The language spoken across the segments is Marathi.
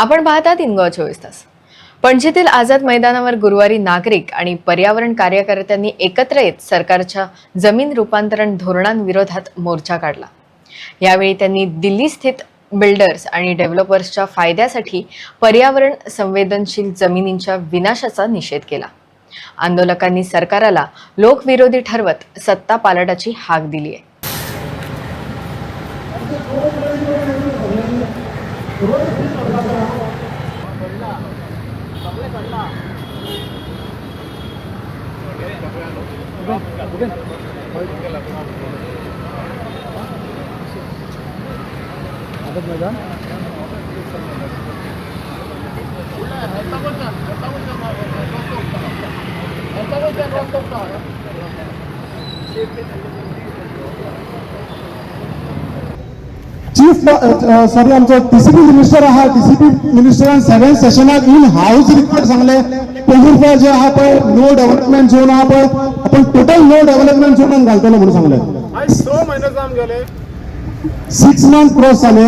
आपण पाहतात इंगॉ चोवीस तास. पणजीतील आझाद मैदानावर गुरुवारी नागरिक आणि पर्यावरण कार्यकर्त्यांनी एकत्र येत सरकारच्या जमीन रूपांतरण धोरणांविरोधात मोर्चा काढला. यावेळी त्यांनी दिल्ली स्थित बिल्डर्स आणि डेव्हलपर्सच्या फायद्यासाठी पर्यावरण संवेदनशील जमिनींच्या विनाशाचा निषेध केला. आंदोलकांनी सरकाराला लोकविरोधी ठरवत सत्ता पालटाची हाक दिली आहे चीफ सॉरी आमचो टीसीपी मिनिस्टर आहा टीसीपी मिनिस्टरान सेवन सेशनाक इन हाऊस रिपोर्ट सांगले पयलीं जे आहा पळय नो डेव्हलपमेंट झोन आहा पळय आपण टोटल नो डेव्हलपमेंट झोनान घालतलो म्हणून सांगले सिक्स मंथ क्रॉस झाले.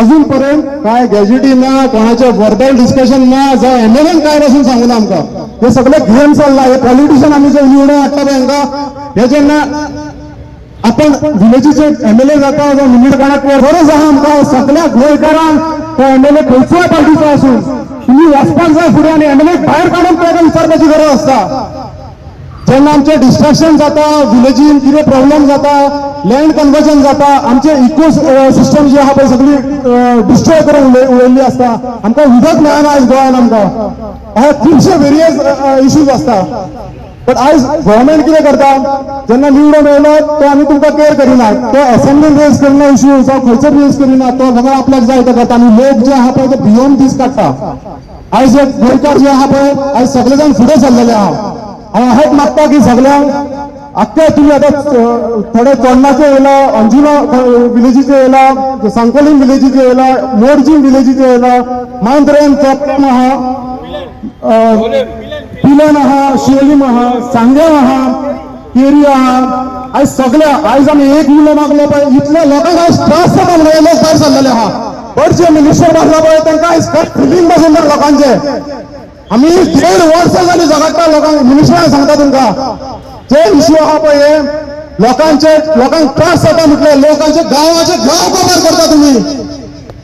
अजून पर्यंत काय गॅजेटी ना कोणाचे वर्बल डिस्कशन ना जावं एमएलएन काय नसून सांगू ना आमकां. हे सगळे गेम चालला हे पॉलिटिशियन आमी जे निवडून हाडटा पळय हांकां हे जेन्ना आपण विलेजीचे एमएलए जाता जो मिनिट काणाक गरज आहा आमकां सगळ्या गोंयकारांक तो एमएलए खंयचोय पार्टीचो आसूं तुम्ही वचपाक जाय फुडें आनी एमएलए भायर काडून ताका विचारपाची गरज आसता जेन्ना आमचे डिस्ट्रक्शन जाता विलेजीन कितें प्रॉब्लेम जाता लँड कन्वर्जन जाता आमचे इको सिस्टम जी आहा पळय सगळी डिस्ट्रॉय करून उडयल्ली आसता आमकां उदक मेळना आयज गोंयान आमकां. अहे खुबशे वेरियस इश्यूज आसता बट आयज गव्हर्मेंट कितें करता? जेन्ना निवडून येयलो तो आमी तुमकां केअर करिना. तो असेंब्लीन रेज करिना इश्यू जावं खंयचो रेज करिना तो सगळो आपल्याक जाय तो करता. आनी लोक जे आहा पळय ते भियोन दीस काडटा आयज एक गोंयकार जे आहा पळय आयज सगळे जाण फुडें सरलेले आहा हांव हेच मागता की सगळ्यांक आख्खे तुम्ही आता थोडे चोडणाचे येयला अंजुना विलेजीचे येयला सांकोलीम विलेजीचे येयला मोरजीम विलेजीचे येयला मांद्रेन चोपम आहा पिलन आहा शिवलीम आहा सांगेम आहा केरी आहा. आयज सगळ्या आयज आमी एक उलो मागलो पळय इतल्या लोकांक आयज त्रास जाता लोक भायर सरलेले आहा बट जे मिनिस्टर बसला पळय तांकां आयज फिलिंग बसून ना लोकांचे. आम्ही देड वर्सां जाली जगाडटा लोकांक मिनिस्टरान सांगता तुमकां. जे इश्यू आहा पळय हे लोकांचे लोकांक त्रास जाता म्हटले लोकांचे गांवाचे गांव कवर करता तुम्ही.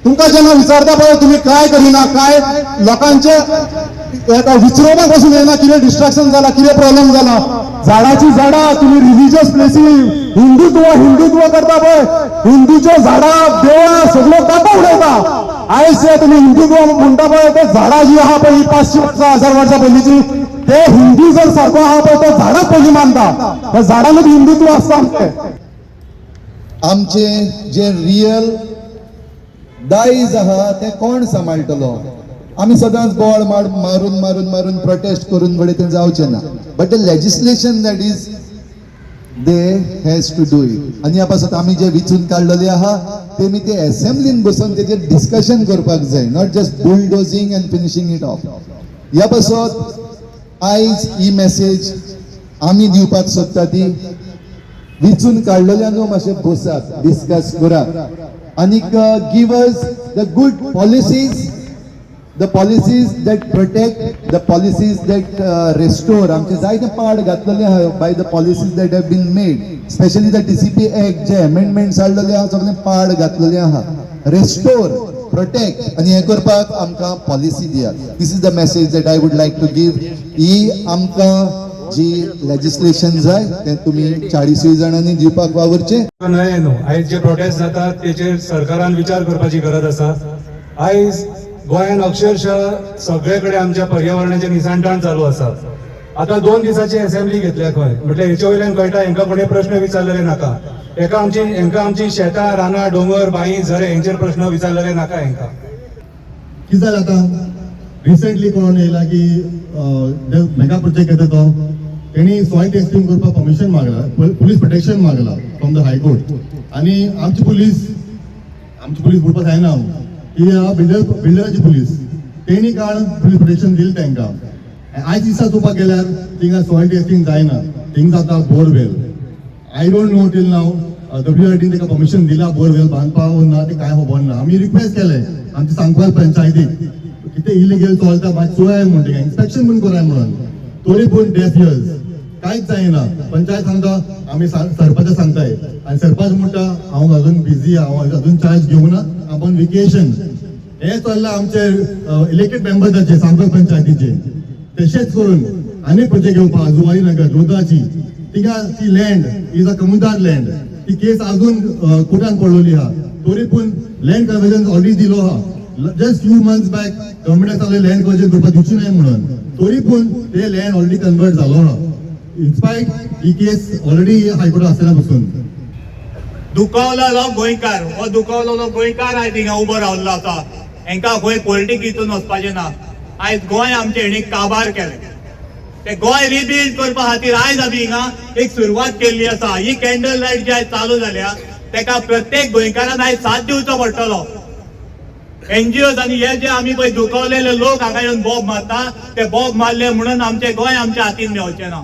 तुमकां जेन्ना विचारता पळय तुमी काय करिना काय? लोकांचे विचरोवपाक बसून पासून येना कितें डिस्ट्रक्शन जाला कितें प्रॉब्लेम जाला झाडाची झाडां तुमी रिलिजियस प्लेसी हिंदुत्व हिंदुत्व करता पळय हिंदूचे झाडां देवळां सगळ्यो कापा उडयता आयज तुम्ही हिंदुत्व म्हणटा पळय पळत झाडां जी आहा पाचशे ही हजार वर्सां पयलींची ते हिंदुइजम सारको आहा पळय तो झाडाक पयलीं मानता तर झाडामध्ये हिंदुत्व आसता आमचें आमचे जे रियल दायज आहा ते कोण सांबाळटलो आमी सदांच बोळ मार मारून मारून मारून प्रोटेस्ट करून फुडें तें जावचें ना. But the legislation that is they has to do it आनी ह्या पासत आमी जे विचून काडलेले आहा ते मी ते असेंब्लीन बसून तेजेर डिस्कशन करपाक जाय not just bulldozing and finishing it off ह्या पासत आयज ही मेसेज आमी दिवपाक सोदता ती. विचून काडलेल्यान मातशे बसात डिस्कस करात आनीक give us the good policies the policies that protect the policies that restore आमचे जायते पाड घातलेले आहा by the policies that have been made specially the TCP act जे अमेंडमेंट्स हाडलेले आहा सगळे पाड घातलेले आहा. रेस्टोर प्रोटेक्ट आनी हे करपाक आमकां पॉलिसी दियात. This is the message that I would like to give ही आमकां जी लेजिस्लेशन जाय तें तुमी चाळीसूय जाणांनी दिवपाक वावरचें. न्हय न्हू आयज जे प्रोटेस्ट जातात तेचेर सरकारान विचार करपाची गरज आसा. आयज गोंयांत अक्षरशः सगळे कडेन आमच्या पर्यावरणाचे निसाणटाण चालू आसा आता दोन दिसाची असेंब्ली घेतल्या खंय म्हटल्यार हेचे वयल्यान कळटा हांकां कोणी प्रश्न विचारलेले नाका. हेका आमची हांकां आमची शेतां रानां डोंगर बाई झरे हेंचेर प्रश्न विचारलेले नाका हांकां कितें जालें आतां? रिसंटली कोण येयला की मेगा प्रोजेक्ट येता तो तेणी सॉयल टेस्टिंग करपाक परमिशन मागला पुलीस प्रोटेक्शन मागला फ्रॉम द हायकोर्ट आनी आमची पुलीस आमची पुलीस म्हणपाक जायना हांव ही बिल्डर बिल्डराची पुलीस। तेणी काळ पुलीस प्रोटेक्शन दिलें तांकां आयज दिसा चोवपाक गेल्यार थिंगा सॉयल टेस्टिंग जायना थिंग जाता borewell. I don't know till now W R टीन ताका परमिशन दिला बोरवेल बांदपाक हो ना ते काय हो खबर ना आमी रिक्वेस्ट केले आमचे सांगपाल पंचायतीक कितें इलिगल चलता मातशें चोयाय म्हणटा इन्स्पेक्शन पण कराय म्हणून। तरी पूण डेफ इयर्स कांयच जायना पंचायत सांगता आमी सरपंच सांगताय. आनी सरपंच म्हणटा हांव अजून बिझी हांव अजून चार्ज घेवना आपण वेकेशन हे चल्ला आमचे इलेक्टेड मेंबर्साचे सांगता पंचायतीचे. तशेंच करून आनीक प्रोजेक्ट घेवपा जुवारी नगर जोदाची तिका ती लँड इज अ कमुदार लँड ती केस अजून कोर्टान पडलेली आहा तरी पूण लँड कन्वर्जन ऑलरेडी दिलो आहा जस्ट फ्यू मंथ्स बॅक गव्हर्मेंटाक सांगले लँड कन्वर्जन करपाक दिवची न्हय म्हणून. तरी पूण ते लँड ऑलरेडी कन्वर्ट जालो ना इन्स्पायट ही केस ऑलरेडी हायकोर्ट आसतना पासून दुखावलेलो गोंयकार. हो दुखावलेलो गोंयकार आयज हिंगा उबो रावल्लो आसा हांकां खंय पॉलिटीक हितून वचपाचें ना. आयज गोंय आमचे हेणी काबार केलें. ते गोंय रिबिल्ड करपा खातीर आयज आमी हिंगा एक सुरवात केल्ली आसा ही कॅन्डल लायट जी आयज चालू जाल्या तेका प्रत्येक गोंयकारान आयज साथ दिवचो पडटलो. एनजीओज आनी हे जे आमी पळय दुखवलेले लोक हांगा येवन बॉब मारता ते बॉब मारले म्हणून आमचे गोंय आमच्या हातीन मेवचे ना.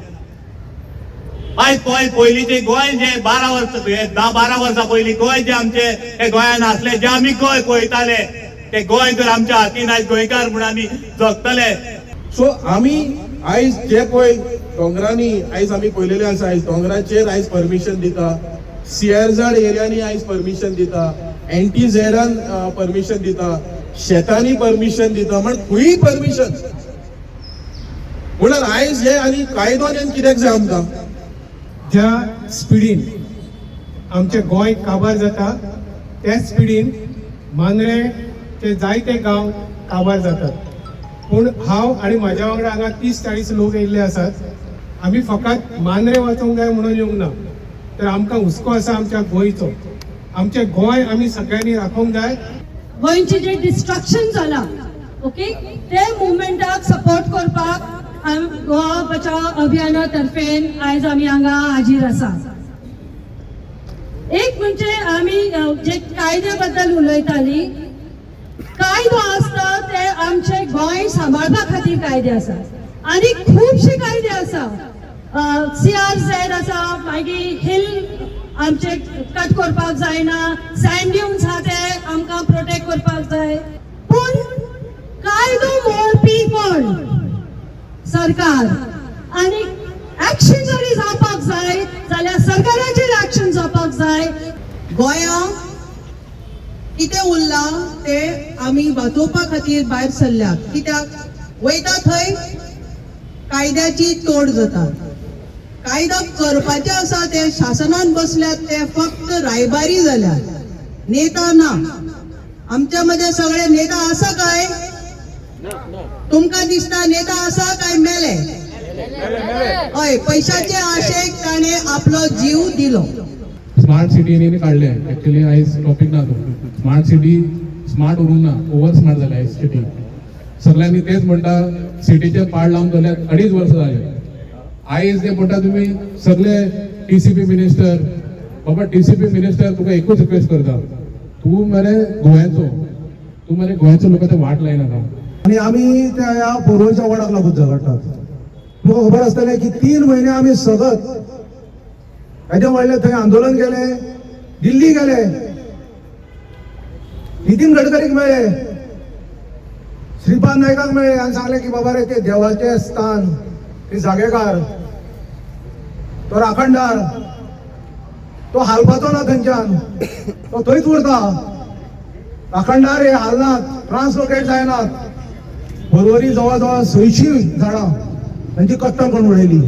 आयज गोंय पयलींचे गोंय जे बारा वर्सां धा बारा वर्सां पयलीं गोंय जे आमचे हे गोंयान आसले जे आमी गोंय पळयताले ते गोंय जर आमच्या हातीन आयज गोंयकार म्हण आमी जगतले. सो आमी आयज जे पळय दोंगरांनी आयज आमी पळयलेले आसा आयज दोंगराचेर आयज परमिशन दिता. सियरझाड एरियांनी आयज परमिशन दिता. एंटी झेरान परमिशन दिता. शेतांनी परमिशन दिता म्हण खंयी परमिशन. म्हणून आयज हे आनी कायदोन कित्याक जाय आमकां? ज्या स्पिडीन आमचे गोंय काबार जाता त्या स्पिडीन मांद्रेचे जायते गांव काबार जातात. पूण हांव आनी म्हाज्या वांगडा हांगा तीस चाळीस लोक येयल्ले आसात आमी फकत मांद्रे वचूंक जाय म्हणून येवंक ना. तर आमकां हुस्को आसा आमच्या गोंयचो. आमचें गोंय आमी सगळ्यांनी राखूंक जाय. गोंयचे जे डिस्ट्रक्शन जाला ओके ते मुवमेंटाक सपोर्ट करपाक गोवा बचाव अभियाना तर्फेन आयज आमी हांगा हाजीर आसा एक म्हणजे आमी जे कायद्या बद्दल उलयताली कायदो आसता ते आमचे गोंय सांबाळपा खातीर कायदे आसा आनी खुबशे कायदे आसा सी आर झेड आसा मागीर हिल आमचे कट करपाक जायना सँड ड्युन्स आहा ते आमकां प्रोटेक्ट करपाक जाय पूण कायदो मोडपी कोण सरकार. आनी ऍक्शन जरी जावपाक जाय जाल्यार सरकाराचेर ऍक्शन जावपाक जाय गोंयांत कितें उरलां तें आमी वाचोवपा खातीर भायर सरल्यात. कित्याक? वयता थंय कायद्याची तोड जाता. कायदो करपाचे आसा ते शासनान बसल्यात ते फक्त रायबारी जाल्यात. नेता ना. आमच्या मध्ये सगळे नेता आसा काय? तुमकां दिसता नेता आसा काय मेले? हय पैशाचे आशेक ताणे आपलो जीव दिलो. स्मार्ट सिटीनी काढले. ऍक्च्युली आयज टॉपिक ना तो. स्मार्ट सिटी स्मार्ट उरूंक ना. ओवर स्मार्ट जाल्या आयज सिटी सगळ्यांनी तेच म्हणटा सिटीचे पाड लावन जाल्यार अडीच वर्सां जाले आयज ते म्हणटा तुमी सगळे टीसीपी मिनिस्टर बाबा टीसीपी मिनिस्टर तुका एकूच रिक्वेस्ट करता. तूं मरे गोंयाचो तूं मरे गोंयाच्या लोकांचे वाट लायनाका. आणि आम्ही त्या या पोरवच्या वडाक लागून झगडटात तुका खबर आसतलें की तीन महिने आम्ही सगत हेजे म्हणले थंय आंदोलन केले दिल्ली गेले नितीन गडकरीक मेळ्ळे श्रीपाद नायकाक मेळ्ळे आनी सांगले की बाबा रे ते देवाचे स्थान ते जागेकार तो राखणदार तो हालपाचो ना थंयच्यान तो थंयच उरता. राखणदार हे हालनात ट्रान्सलोकेट जायनात. परवरी जवळ जवळ सयशीं झाडां तांची कट्टा करून उडयली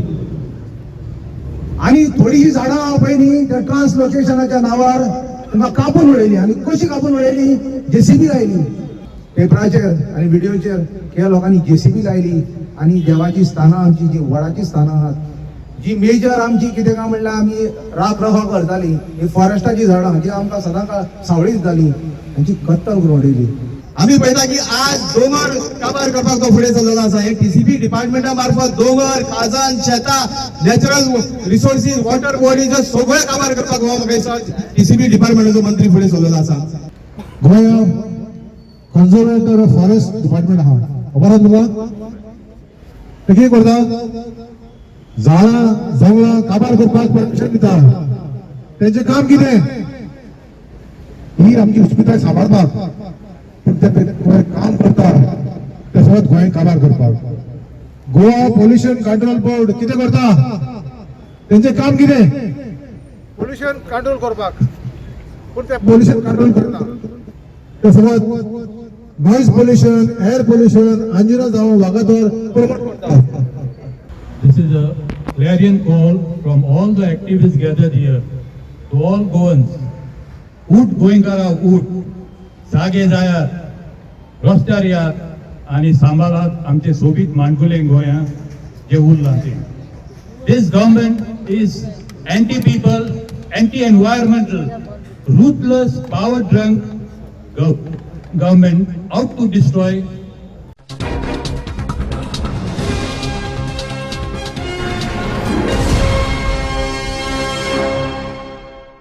आणि थोडी ही झाडां हांव पळय न्ही त्या ट्रान्सलोकेशनाच्या नांवार तांकां कापून उडयली आनी कशी कापून उडयली जेसीबी लायली पेपराचेर आनी व्हिडिओचेर ह्या लोकांनी जेसीबी लायली आनी देवाची स्थानां आमची जी वडाची स्थानां आहात. जी मेजर आमची कितें काय म्हणल्यार आमी राख रखो करताली ही फॉरेस्टाची झाडां जी आमकां सदां काळ सावळी दिताली तांची कत्तल करून उडयली आम्ही पळयता की आज दोंगर काबार करपाक तो फुडें चल्लो आसा हे टीसीपी डिपार्टमेंटा मार्फत दोंगर काजान शेतां नॅचरल रिसोर्सीस वॉटर बॉडीज सगळें काबार करपाक हो म्हाका दिसता टीसीपी डिपार्टमेंटाचो मंत्री फुडें चल्लो आसा गोंया कन्झर्वेटर फॉरेस्ट डिपार्टमेंट आहा खबर आहा ते कितें करता झाडां जंगलां काबार करपाक परमिशन दिता त्यांचे काम कितें ही आमची इस्पिताय सांबाळपाक पूण ते गोंय काम करता ते सगळ्यात गोंय काबार करपाक गोवा पोल्युशन कंट्रोल बोर्ड कितें करता? त्यांचे काम कितें पोल्युशन कंट्रोल करपाक पूण ते पोल्युशन कंट्रोल करता ते सगळ्यात noise pollution air pollution Anjuna जावं वागातोर प्रमोट करता. This is a clarion call from all the activists gathered here. To all Goans. उठ गोंयकारा उठ जागे जायात रस्त्यार यात आणि सांबाळात आमचे सोबीत माणकुले गोया जे उरला ते this government is anti people anti environmental ruthless, power drunk government out to destroy